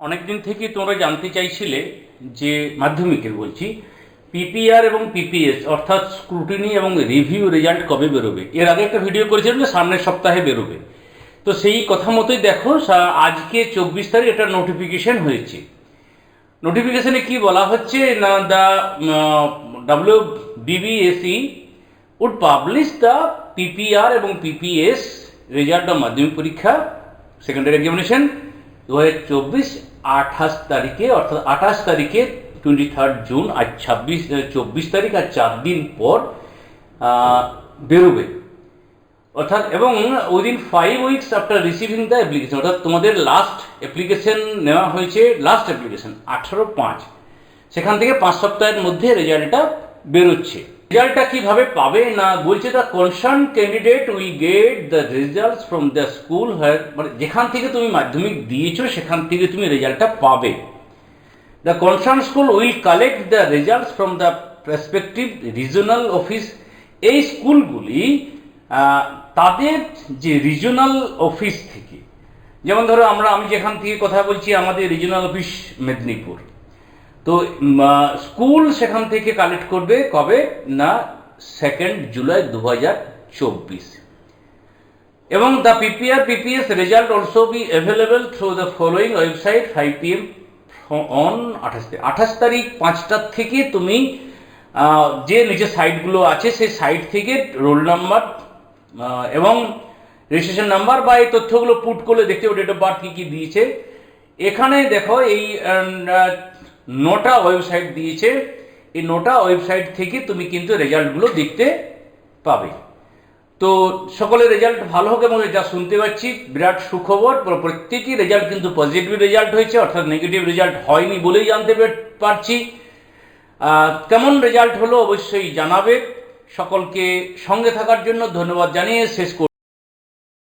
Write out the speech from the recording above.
অনেক দিন থেকে তোমরা জানতে চাইছিলে যে মাধ্যমিকের বলছি পিপিআর এবং পিপিএস অর্থাৎ স্ক্রুটিনি এবং রিভিউ রেজাল্ট কবে বেরোবে? এর আগে একটা ভিডিও করেছিলাম যে সামনের সপ্তাহে বেরোবে। তো সেই কথা মতোই দেখো আজকে চব্বিশ তারিখ একটা নোটিফিকেশন হয়েছে। নোটিফিকেশনে কি বলা হচ্ছে না the W BBSE would publish the PPR এবং পিপিএস রেজাল্ট অফ মাধ্যমিক পরীক্ষা সেকেন্ডারি এক্সামিনেশন দু হাজার চব্বিশ আঠাশ তারিখে, অর্থাৎ আঠাশ তারিখে টোয়েন্টি থার্ড জুন আজ ছাব্বিশ চব্বিশ তারিখ আর চার দিন পর বেরোবে। অর্থাৎ, এবং within five weeks after receiving the application অর্থাৎ তোমাদের লাস্ট অ্যাপ্লিকেশন নেওয়া হয়েছে লাস্ট অ্যাপ্লিকেশন আঠারো পাঁচ। সেখান থেকে পাঁচ সপ্তাহের মধ্যে রেজাল্টটা বেরোচ্ছে। রেজাল্টটা কীভাবে পাবে না বলছে the concern candidate will get the results from the school মানে যেখান থেকে তুমি মাধ্যমিক দিয়েছ, সেখান থেকে তুমি রেজাল্টটা পাবে। The concern school will collect the results from the respective regional office এই স্কুলগুলি তাদের যে রিজনাল অফিস থেকে, যেমন ধরো আমরা, আমি যেখান থেকে কথা বলছি, আমাদের রিজনাল অফিস মেদিনীপুর। তো স্কুল সেখান থেকে কালেক্ট করবে কবে? না সেকেন্ড জুলাই দু হাজার চব্বিশ। এবং the PPR PPS result also be available through the following website five P M on আঠাশ তারিখ আঠাশ তারিখ পাঁচটার থেকে তুমি যে নিজের সাইটগুলো আছে, সেই সাইট থেকে রোল নাম্বার এবং রেজিস্ট্রেশন নাম্বার বা এই তথ্যগুলো পুট করলে দেখতে পাবে ডেট অফ বার্থ কী কী দিয়েছে। এখানে দেখো এই নটা ওয়েবসাইট দিয়েছে, এই নটা ওয়েবসাইট থেকে তুমি কিন্তু রেজাল্টগুলো দেখতে পাবে। তো সকলের রেজাল্ট ভালো হোক এবং যা শুনতে পাচ্ছি, বিরাট সুখবর, প্র- প্রত্যেকই রেজাল্ট কিন্তু পজিটিভ রেজাল্ট হয়েছে, অর্থাৎ নেগেটিভ রেজাল্ট হয়নি বলেই জানতে পারছি। কেমন রেজাল্ট হলো অবশ্যই জানাবে। সকলকে সঙ্গে থাকার জন্য ধন্যবাদ জানিয়ে শেষ করছি।